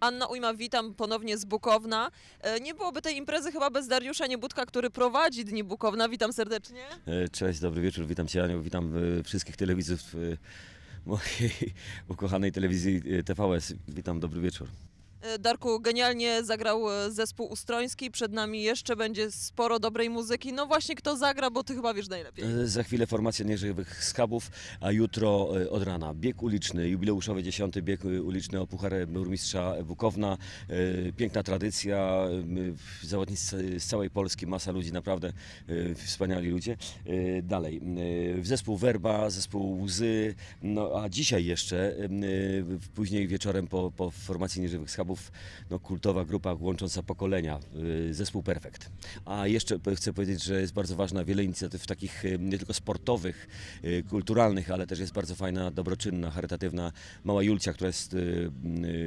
Anna Ujma, witam ponownie z Bukowna. E, Nie byłoby tej imprezy chyba bez Dariusza Niebudka, który prowadzi Dni Bukowna. Witam serdecznie. E, Cześć, dobry wieczór, witam Cię Aniu, witam e, wszystkich telewidzów e, mojej ukochanej telewizji TVS. Witam, dobry wieczór. E, Darku, genialnie zagrał e, zespół Ustroński. Przed nami jeszcze będzie sporo dobrej muzyki. No właśnie, kto zagra, bo ty chyba wiesz najlepiej. E, Za chwilę formacja Nieżywych Skabów, a jutro od rana bieg uliczny, jubileuszowy 10 bieg uliczny o Puchar Burmistrza Bukowna. Piękna tradycja, zawodnicy z całej Polski, masa ludzi, naprawdę wspaniali ludzie. Dalej, zespół Werba, zespół Łzy, no a dzisiaj jeszcze, później wieczorem po, po formacji Nieżywych Skabów, no, kultowa grupa łącząca pokolenia, e, zespół Perfekt. A jeszcze chcę powiedzieć, że jest bardzo ważna wiele inicjatyw takich e, nie tylko sportowych, e, kulturalnych, ale też jest bardzo fajna, dobroczynna, charytatywna mała Julcia, która jest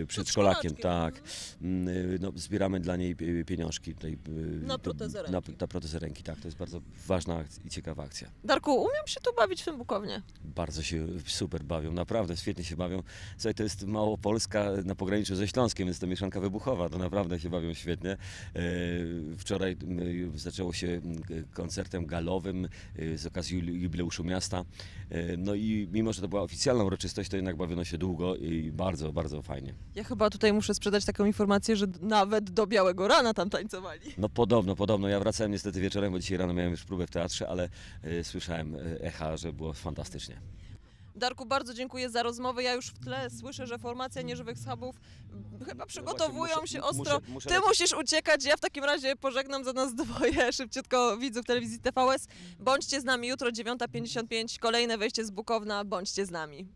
przedszkolakiem. Tak. M, e, No, zbieramy dla niej pieniążki. Tutaj, Na protezę Na, ręki. na protezę ręki, tak. To jest bardzo ważna i ciekawa akcja. Darku, umiem się tu bawić w tym Bukownie. Bardzo się super bawią, naprawdę świetnie się bawią. Słuchaj, to jest Małopolska na pograniczu ze Śląskiem, więc to mieszanka wybuchowa, to naprawdę się bawią świetnie. E, Wczoraj zaczęło się koncertem galowym e, z okazji jubileuszu miasta. E, No i mimo, że to była oficjalna uroczystość, to jednak bawiono się długo i bardzo, bardzo fajnie. Ja chyba tutaj muszę sprzedać taką informację, że nawet do białego rana tam tańcowali. No podobno, podobno. Ja wracałem niestety wieczorem, bo dzisiaj rano miałem już próbę w teatrze, ale słyszałem echa, że było fantastycznie. Darku, bardzo dziękuję za rozmowę. Ja już w tle słyszę, że formacja Nieżywych Schabów chyba przygotowują muszę- się muszę- ostro. muszę Ty lecieć. musisz uciekać, ja w takim razie pożegnam za nas dwoje szybciutko widzów telewizji TVS. Bądźcie z nami jutro 9.55, kolejne wejście z Bukowna, bądźcie z nami.